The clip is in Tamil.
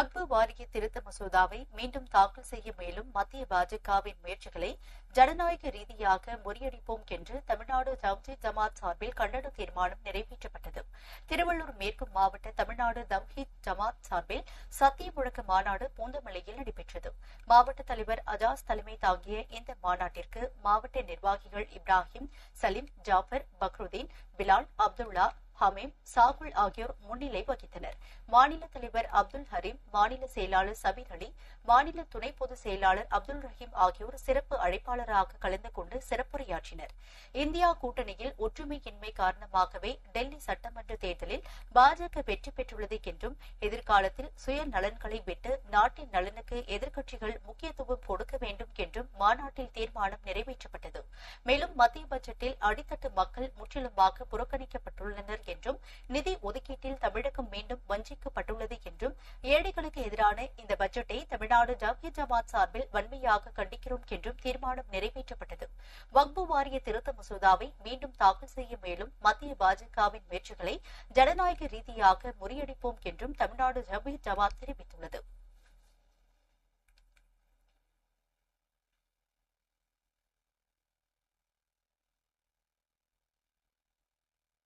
வக்பு வாரிய திருத்த மசோதாவை மீண்டும் தாக்கல் செய்ய மேலும் மத்திய பாஜகவின் முயற்சிகளை ஜனநாயக ரீதியாக முறியடிப்போம் என்று தமிழ்நாடு தவ்ஹீத் ஜமாத் சார்பில் கண்டன தீர்மானம் நிறைவேற்றப்பட்டது. திருவள்ளூர் மேற்கு மாவட்ட தமிழ்நாடு தவ்ஹீத் ஜமாத் சார்பில் சத்திய முழக்க மாநாடு பூந்தமல்லியில் நடைபெற்றது. மாவட்ட தலைவர் அஜாஸ் தலைமை தாங்கிய இந்த மாநாட்டிற்கு மாவட்ட நிர்வாகிகள் இப்ராஹிம் சலீம் ஜாஃபர் பக்ருதீன் பிலால் அப்துல்லா ஹமீம் சாகுல் ஆகியோர் முன்னிலை வகித்தனர். மாநில தலைவர் அப்துல் ஹரீம் மாநில செயலாளர் சபீர் அலி மாநில துணை பொதுச் செயலாளர் அப்துல் ரஹீம் ஆகியோர் சிறப்பு அழைப்பாளராக கலந்து கொண்டு சிறப்புரையாற்றினர். இந்தியா கூட்டணியில் ஒற்றுமையின்மை காரணமாகவே டெல்லி சட்டமன்ற தேர்தலில் பாஜக வெற்றி பெற்றுள்ளது என்றும் எதிர்காலத்தில் சுய நலன்களை விட்டு நாட்டின் நலனுக்கு எதிர்க்கட்சிகள் முக்கியத்துவம் கொடுக்க வேண்டும் என்றும் மாநாட்டில் தீர்மானம் நிறைவேற்றப்பட்டது. மேலும் மத்திய பட்ஜெட்டில் அடித்தட்டு மக்கள் முற்றிலுமாக புறக்கணிக்கப்பட்டுள்ளனர். நிதி ஒதுக்கீட்டில் தமிழகம் மீண்டும் வஞ்சிக்கப்பட்டுள்ளது என்றும் ஏழைகளுக்கு எதிரான இந்த பட்ஜெட்டை தமிழ்நாடு ஜவ்ஹி ஜமாத் சார்பில் வன்மையாக கண்டிக்கிறோம் என்றும் தீர்மானம் நிறைவேற்றப்பட்டது. வக்பு வாரிய திருத்த மசோதாவை மீண்டும் தாக்கல் செய்ய மேலும் மத்திய பாஜகவின் முயற்சிகளை ஜனநாயக ரீதியாக முறியடிப்போம் என்றும் தமிழ்நாடு ஜவ்ஹி ஜமாத் தெரிவித்துள்ளது.